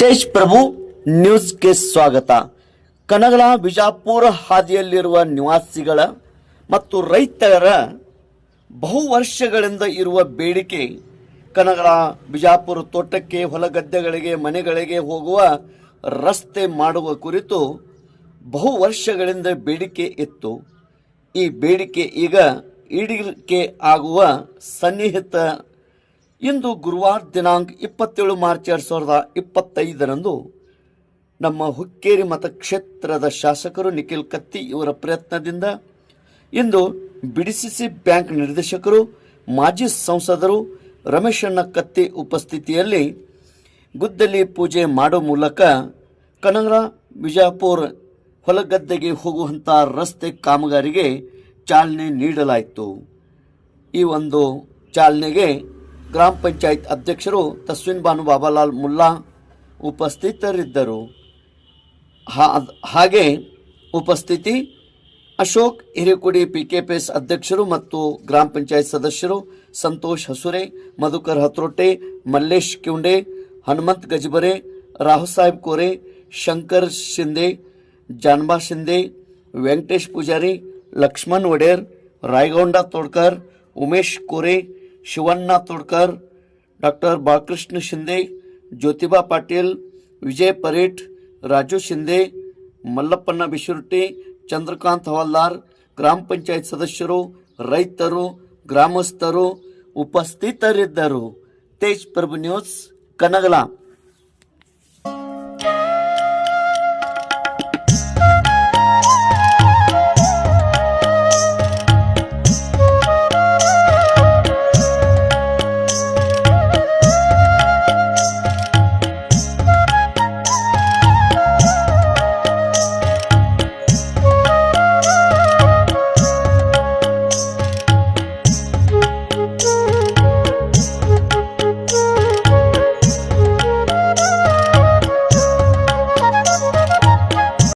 ತೇಜ್ ಪ್ರಭು ನ್ಯೂಸ್ಗೆ ಸ್ವಾಗತ. ಕನಗಲ, ಬಿಜಾಪುರ ಹಾದಿಯಲ್ಲಿರುವ ನಿವಾಸಿಗಳ ಮತ್ತು ರೈತರ ಬಹು ವರ್ಷಗಳಿಂದ ಇರುವ ಬೇಡಿಕೆ, ಕನಗಲ, ಬಿಜಾಪುರ ತೋಟಕ್ಕೆ ಹೊಲಗದ್ದೆಗಳಿಗೆ ಮನೆಗಳಿಗೆ ಹೋಗುವ ರಸ್ತೆ ಮಾಡುವ ಕುರಿತು ಬಹು ವರ್ಷಗಳಿಂದ ಬೇಡಿಕೆ ಇತ್ತು. ಈ ಬೇಡಿಕೆ ಈಗ ಈಡೇರಿಕೆ ಆಗುವ ಸನ್ನಿಹಿತ ಇಂದು ಗುರುವಾರ ದಿನಾಂಕ ಇಪ್ಪತ್ತೇಳು ಮಾರ್ಚ್ ಎರಡು ಸಾವಿರದ ಇಪ್ಪತ್ತೈದರಂದು ನಮ್ಮ ಹುಕ್ಕೇರಿ ಮತಕ್ಷೇತ್ರದ ಶಾಸಕರು ನಿಖಿಲ್ ಕತ್ತಿ ಇವರ ಪ್ರಯತ್ನದಿಂದ ಇಂದು ಬಿಡಿಸಿಸಿ ಬ್ಯಾಂಕ್ ನಿರ್ದೇಶಕರು, ಮಾಜಿ ಸಂಸದರು ರಮೇಶಣ್ಣ ಕತ್ತಿ ಉಪಸ್ಥಿತಿಯಲ್ಲಿ ಗುದ್ದಲಿ ಪೂಜೆ ಮಾಡೋ ಮೂಲಕ ಕನಗರ, ಬಿಜಾಪುರ ಹೊಲಗದ್ದೆಗೆ ಹೋಗುವಂಥ ರಸ್ತೆ ಕಾಮಗಾರಿಗೆ ಚಾಲನೆ ನೀಡಲಾಯಿತು. ಈ ಒಂದು ಚಾಲನೆಗೆ ಗ್ರಾಮ ಪಂಚಾಯತ್ ಅಧ್ಯಕ್ಷರು ತಸ್ವಿನ್ ಬಾನು ಬಾಬಾಲಾಲ್ ಮುಲ್ಲಾ ಉಪಸ್ಥಿತರಿದ್ದರು. ಹಾಗೆ ಉಪಸ್ಥಿತಿ Ashok Hirekodi P K P S ಅಧ್ಯಕ್ಷರು ಮತ್ತು ಗ್ರಾಮ ಪಂಚಾಯತ್ ಸದಸ್ಯರು ಸಂತೋಷ್ ಹಸುರೆ, ಮಧುಕರ್ ಹತ್ರೋಟೆ, ಮಲ್ಲೇಶ್ ಕಿಂಡೆ ಹನುಮಂತ್ ಗಜಬರೆ ರಾಹುಲ್ ಸಾಹೇಬ್ ಕೋರೆ, ಶಂಕರ್ ಶಿಂದೆ, ಜಾನ್ಬಾ ಶಿಂದೆ, ವೆಂಕಟೇಶ್ ಪೂಜಾರಿ, ಲಕ್ಷ್ಮಣ್ ಒಡೆಯರ್, ರಾಯಗೌಂಡ ತೋಡ್ಕರ್, ಉಮೇಶ್ ಕೋರೆ ಶಿವಣ್ಣ ತೋಡ್ಕರ್, ಡಾಕ್ಟರ್ ಬಾಲಕೃಷ್ಣ ಶಿಂದೆ ಜ್ಯೋತಿಬಾ ಪಾಟೀಲ್, ವಿಜಯ್ ಪರೇಟ್, ರಾಜು ಶಿಂದೆ ಮಲ್ಲಪ್ಪನ ಬಿಶುರ್ಟಿ, ಚಂದ್ರಕಾಂತ್ ಹವಾಲ್ದಾರ್, ಗ್ರಾಮ ಪಂಚಾಯತ್ ಸದಸ್ಯರು, ರೈತರು, ಗ್ರಾಮಸ್ಥರು ಉಪಸ್ಥಿತರಿದ್ದರು. ತೇಜ್ ಪ್ರಭು ನ್ಯೂಸ್, ಕನಗಲ.